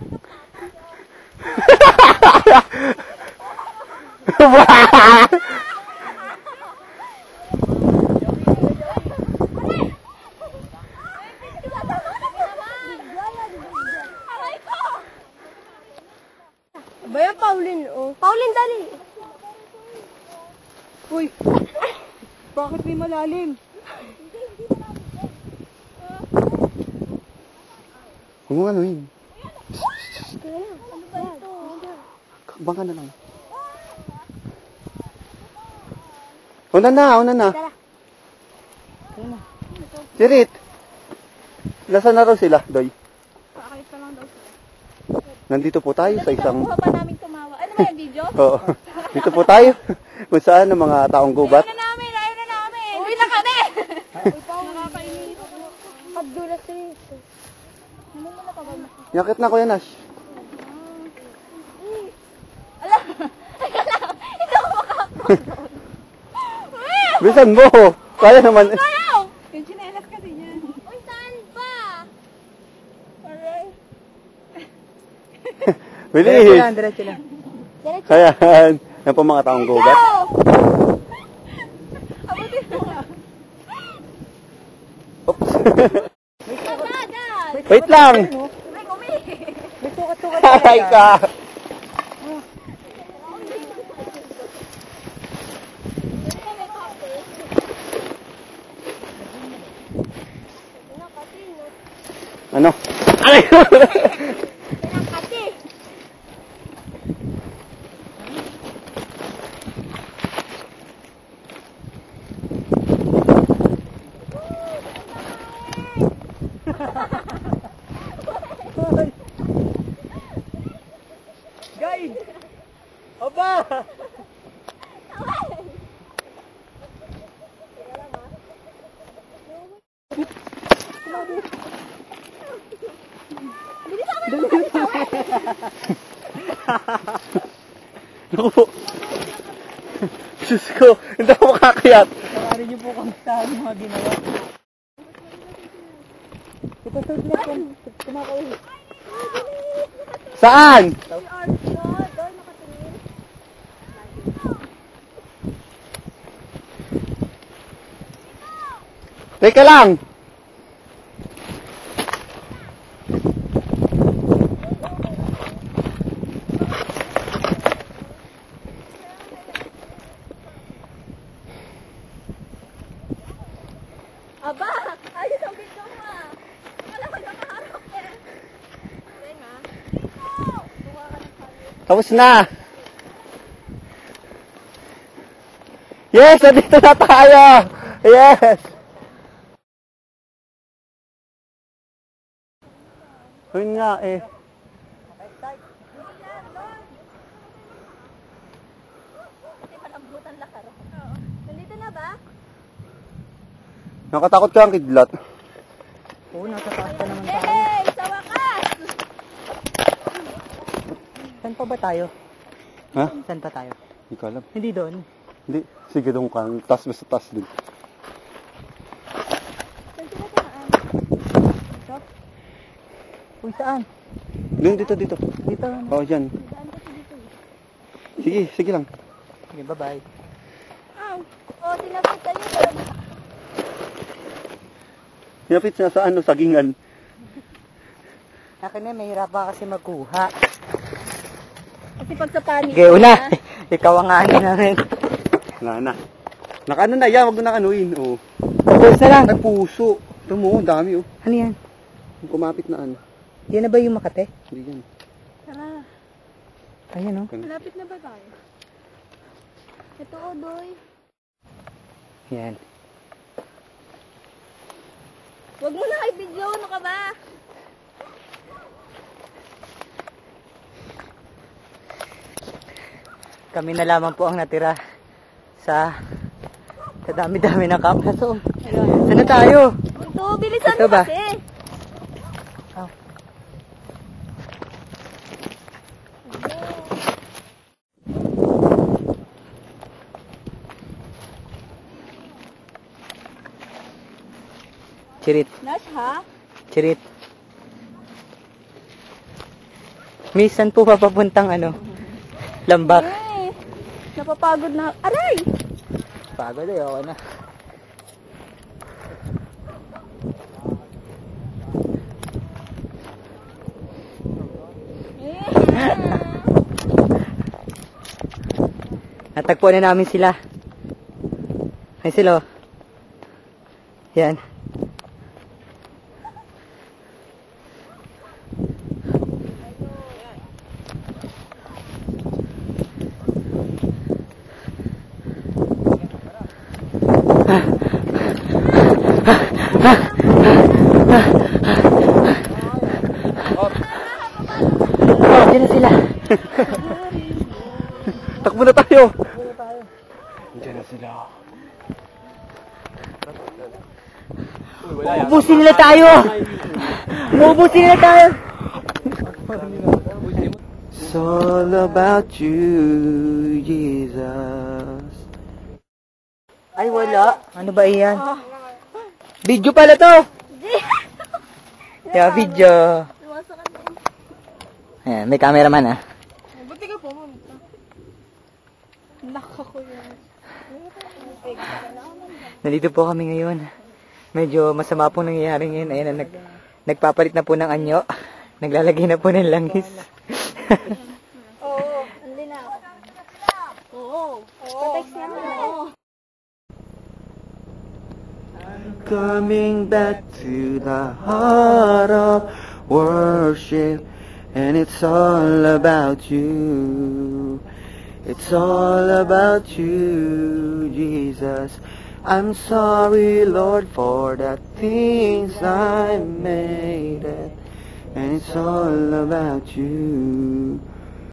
Ba yan, Pauline, oh. Pauline, dali. Uy! Bakit may malalim? Huwag mo ano yun. Ano ba ito? Ka na lang. Una na, una na. Sirit! Nasaan na raw sila, Doy? Pakakita lang daw sila. Nandito po tayo sa isang... Kuha pa namin tumawa. Ano ba yung video? Oo. Dito po tayo. Kung saan ang mga taong gubat. Ayun na namin, ayun na namin. Uwi na kami. Nakakainis. Pagdulas ito. Ano mo na kabal Yakit na, Kuya Nash. Ala! Teka lang. Hindi ako makapag. Bisan mo! Kaya naman. Ayaw! Yung chinelas kasi niya. Uy, saan pa? Aray. Bilis! diretso lang. Diretso. Ayan. Yan po mga taong gubat. Abutin mo. Oops. Agad! Wait lang! May kumi. May sukat-sukat Ay ka! Ano? Aray! Pinakati. Naku po. Diyos ko, hindi ako makakayat. Pakarin niyo po kung saan yung mga ginawa. Ito sa ulit Tumakay. Saan? Teka lang. Aba! Ayos ang video mo ah. Wala ko nakaharap eh. Ayun ah. Kuha ka ng camera. Tapos na. Yes, nandito na tayo. Yes. Yun nga eh. Nandito na ba? Nakatakot ka ang kidlat. Oo, nasa taas pa naman tayo. Yay! Sa wakas! Saan pa ba tayo? Ha? Saan pa tayo? Hindi ko alam. Hindi doon. Hindi. Sige doon ka. Tas basta tas din. Saan sila tumaan? Uy, saan? Doon, dito, dito. Dito. Oh, dyan. Daan kasi dito eh. Sige, sige lang. Okay, bye-bye. Aw! Oh, tinapit ka nito. Hinapit na sa ano, sagingan. Akin na, mahirap pa kasi magkuha. Kasi pag sa panig. Okay, una. Ikaw ang ano namin. Wala na. Nakaano na yan, wag mo nakanuin. Oh. Tapos na lang. Ay, puso. Ito mo, ang dami oh. Ano yan? Yung kumapit na ano. Yan na ba yung Makate? Hindi yan. Tara. Ayan, oh. Malapit na ba tayo? Ito o, Doy. Yan. Huwag mo na kay video. Ano ka ba? Kami na lamang po ang natira sa sa dami-dami ng kapraso. Saan na tayo? Ito, bilisan Ito mo ba? kasi. Oh. Chirit, Nash, ha? chirit. Minsan po papapuntang ano, lambak. Eh, napapagod na. Aray! Pagod eh, okay na. Eh. Natagpuan na namin sila. Ay sila. oh. Yan. Oh, dyan na sila. Takbo na tayo. Diyan na sila. Ubusin nila tayo! Ubusin nila tayo! It's all about you, Jesus. Ay, wala. Ano ba iyan? Video pala to! Yeah, video. Ayan, may cameraman ah. Buti ka pumunta. Naka ko yun. Nandito po kami ngayon. Medyo masama po nangyayari ngayon. Ayan, nag, nagpapalit na po ng anyo. Naglalagay na po ng langis. Oo, andi na. Oo. Pa-text Coming back to the heart of worship, and it's all about you. It's all about you, Jesus. I'm sorry, Lord, for the things I made it, and it's all about you.